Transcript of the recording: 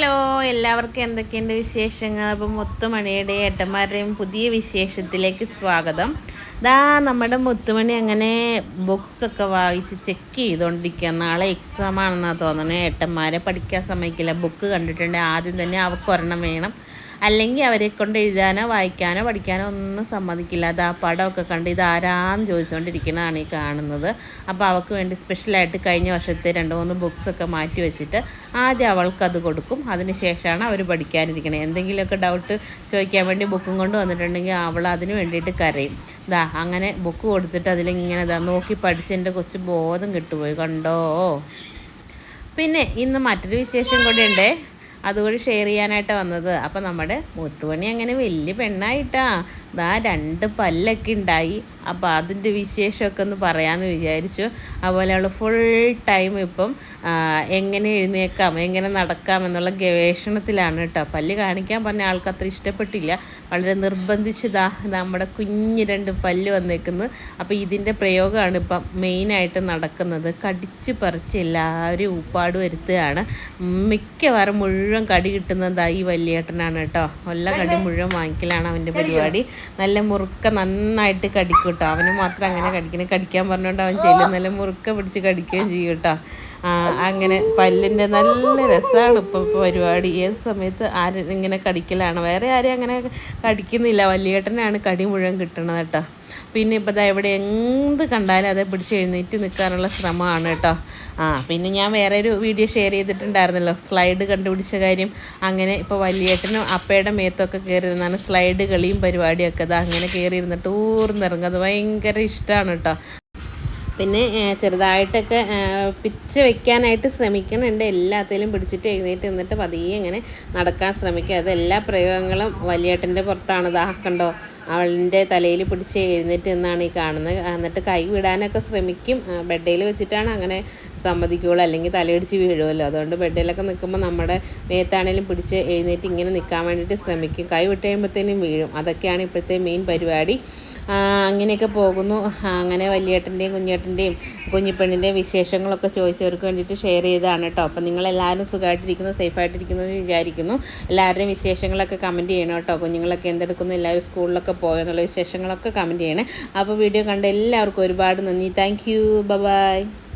Hello എല്ലാവർക്കും എന്തൊക്കെയുണ്ട് വിശേഷങ്ങൾ? അപ്പം മുത്തുമണിയുടെ ഏട്ടന്മാരുടെയും പുതിയ വിശേഷത്തിലേക്ക് സ്വാഗതം. ദാ നമ്മുടെ മുത്തുമണി അങ്ങനെ ബുക്സൊക്കെ വായിച്ച് ചെക്ക് ചെയ്തുകൊണ്ടിരിക്കുക നാളെ എക്സാം ആണെന്നാണ് തോന്നുന്നത് ഏട്ടന്മാരെ പഠിക്കാൻ സമ്മതിക്കില്ല. ബുക്ക് കണ്ടിട്ടുണ്ട്. ആദ്യം തന്നെ അവർക്ക് ഒരെണ്ണം വേണം. അല്ലെങ്കിൽ അവരെ കൊണ്ട് എഴുതാനോ വായിക്കാനോ പഠിക്കാനോ ഒന്നും സമ്മതിക്കില്ല. അത് ആ പടമൊക്കെ കണ്ട് ഇത് ആരാന്ന് ചോദിച്ചുകൊണ്ടിരിക്കുന്നതാണ് ഈ കാണുന്നത്. അപ്പോൾ അവൾക്ക് വേണ്ടി സ്പെഷ്യലായിട്ട് കഴിഞ്ഞ വർഷത്തെ രണ്ട് മൂന്ന് ബുക്സൊക്കെ മാറ്റി വെച്ചിട്ട് ആദ്യം അവൾക്ക് അത് കൊടുക്കും. അതിന് ശേഷമാണ് അവർ പഠിക്കാനിരിക്കുന്നത് എന്തെങ്കിലുമൊക്കെ ഡൗട്ട് ചോദിക്കാൻ വേണ്ടി ബുക്കും കൊണ്ട് വന്നിട്ടുണ്ടെങ്കിൽ അവൾ അതിന് വേണ്ടിയിട്ട് കരയും. ഇതാ അങ്ങനെ ബുക്ക് കൊടുത്തിട്ട് അതിലിങ്ങനെ ഇതാ നോക്കി പഠിച്ചതിന്റെ കുറച്ച് ബോധം കിട്ടുപോയി. കണ്ടോ? പിന്നെ ഇന്ന് മറ്റൊരു വിശേഷം കൂടെ ഉണ്ടേ അതുകൂടി ഷെയർ ചെയ്യാനായിട്ട് വന്നത്. അപ്പം നമ്മുടെ മുത്തുമണി അങ്ങനെ വലിയ പെണ്ണായിട്ടാ. ദാ രണ്ട് പല്ലൊക്കെ ഉണ്ടായി. അപ്പോൾ അതിന്റെ വിശേഷമൊക്കെ ഒന്ന് പറയാമെന്ന് വിചാരിച്ചു. അതുപോലെ അവൾ ഫുൾ ടൈം ഇപ്പം എങ്ങനെ എഴുന്നേക്കാം എങ്ങനെ നടക്കാം എന്നുള്ള ഗവേഷണത്തിലാണ് കേട്ടോ പല്ല് കാണിക്കാൻ പറഞ്ഞ ആൾക്ക് അത്ര ഇഷ്ടപ്പെട്ടില്ല. വളരെ നിർബന്ധിച്ചതാ നമ്മുടെ കുഞ്ഞ് രണ്ട് പല്ല് വന്നേക്കുന്നത് അപ്പോൾ ഇതിന്റെ പ്രയോഗമാണ് ഇപ്പം മെയിനായിട്ട് നടക്കുന്നത്. കടിച്ച് പറിച്ച് എല്ലാവരും ഉപ്പാട് വരുത്തുകയാണ്. മിക്കവാറും മുഴുവൻ കടി കിട്ടുന്നത് ഈ വലിയേട്ടനാണ് കേട്ടോ ഒല്ല കടി മുഴുവൻ വാങ്ങിക്കലാണ് അവന്റെ പരിപാടി. നല്ല മുറുക്ക നന്നായിട്ട് കടിക്കും. കേട്ടോ. അവന് മാത്രം അങ്ങനെ കടിക്കണം കടിക്കാൻ പറഞ്ഞുകൊണ്ട് അവൻ ചെല്ലും നല്ല മുറുക്ക പിടിച്ച് കടിക്കുകയും ചെയ്യും കേട്ടോ. അങ്ങനെ പല്ലിന്റെ നല്ല രസമാണ് ഇപ്പോൾ പരിപാടി. ഏത് സമയത്ത് ആരും ഇങ്ങനെ കടിക്കലാണ്? വേറെ ആരും അങ്ങനെ കടിക്കുന്നില്ല. വലിയേട്ടനാണ് കടി മുഴുവൻ കിട്ടണത് കേട്ടോ. പിന്നെ ഇപ്പോൾ എവിടെ എന്ത് കണ്ടാലും അതേ പിടിച്ച് എഴുന്നേറ്റ് നിൽക്കാനുള്ള ശ്രമമാണ് കേട്ടോ. ആ പിന്നെ ഞാൻ വേറെ ഒരു വീഡിയോ ഷെയർ ചെയ്തിട്ടുണ്ടായിരുന്നല്ലോ. സ്ലൈഡ് കണ്ടുപിടിച്ച കാര്യം. അങ്ങനെ ഇപ്പോൾ വലിയേട്ടനും അപ്പയുടെ മേത്തൊക്കെ കയറിയിരുന്നാണ് സ്ലൈഡ് കളിയും പരിപാടിയൊക്കെ. അത് അങ്ങനെ കയറി ഇരുന്നിട്ട് ഊർന്നിറങ്ങുന്നത് ഭയങ്കര ഇഷ്ടമാണ് കേട്ടോ പിന്നെ ചെറുതായിട്ടൊക്കെ പിച്ച് വെക്കാനായിട്ട് ശ്രമിക്കണുണ്ട് എല്ലാത്തിലും പിടിച്ചിട്ട് എഴുന്നേറ്റ് നിന്നിട്ട് പതിയെ ഇങ്ങനെ നടക്കാൻ ശ്രമിക്കുക. അതെല്ലാ പ്രയോഗങ്ങളും വലിയേട്ടന്റെ പുറത്താണ്. ഇതാക്കണ്ടോ അവളിന്റെ തലയിൽ പിടിച്ച് എഴുന്നേറ്റ് നിന്നാണ് ഈ കാണുന്നത്. എന്നിട്ട് കൈ വിടാനൊക്കെ ശ്രമിക്കും. ബെഡയിൽ വെച്ചിട്ടാണ് അങ്ങനെ സമ്മതിക്കുകയുള്ളൂ. അല്ലെങ്കിൽ തലയിടിച്ച് വീഴുമല്ലോ. അതുകൊണ്ട് ബെഡിലൊക്കെ നിൽക്കുമ്പോൾ നമ്മുടെ മേത്താണേലും പിടിച്ച് എഴുന്നേറ്റ് ഇങ്ങനെ നിൽക്കാൻ വേണ്ടിയിട്ട് ശ്രമിക്കും. കൈ വിട്ട് കഴിയുമ്പോഴത്തേനും വീഴും. അതൊക്കെയാണ് ഇപ്പോഴത്തെ മെയിൻ പരിപാടി. അങ്ങനെയൊക്കെ പോകുന്നു. അങ്ങനെ വലിയേട്ടന്റെയും കുഞ്ഞേട്ടന്റെയും കുഞ്ഞിപ്പെണ്ണിന്റെയും വിശേഷങ്ങളൊക്കെ ചോദിച്ചവർക്ക് വേണ്ടിയിട്ട് ഷെയർ ചെയ്തതാണ് കേട്ടോ. അപ്പം നിങ്ങളെല്ലാവരും സുഖമായിട്ടിരിക്കുന്നു സേഫായിട്ടിരിക്കുന്നു എന്ന് വിചാരിക്കുന്നു. എല്ലാവരുടെയും വിശേഷങ്ങളൊക്കെ കമന്റ് ചെയ്യണം കേട്ടോ. കുഞ്ഞുങ്ങളൊക്കെ എന്തെടുക്കുന്നു എല്ലാവരും സ്കൂളിലൊക്കെ പോയോ എന്നുള്ള വിശേഷങ്ങളൊക്കെ കമന്റ് ചെയ്യണേ. അപ്പോൾ വീഡിയോ കണ്ട എല്ലാവർക്കും ഒരുപാട് നന്ദി. Thank you by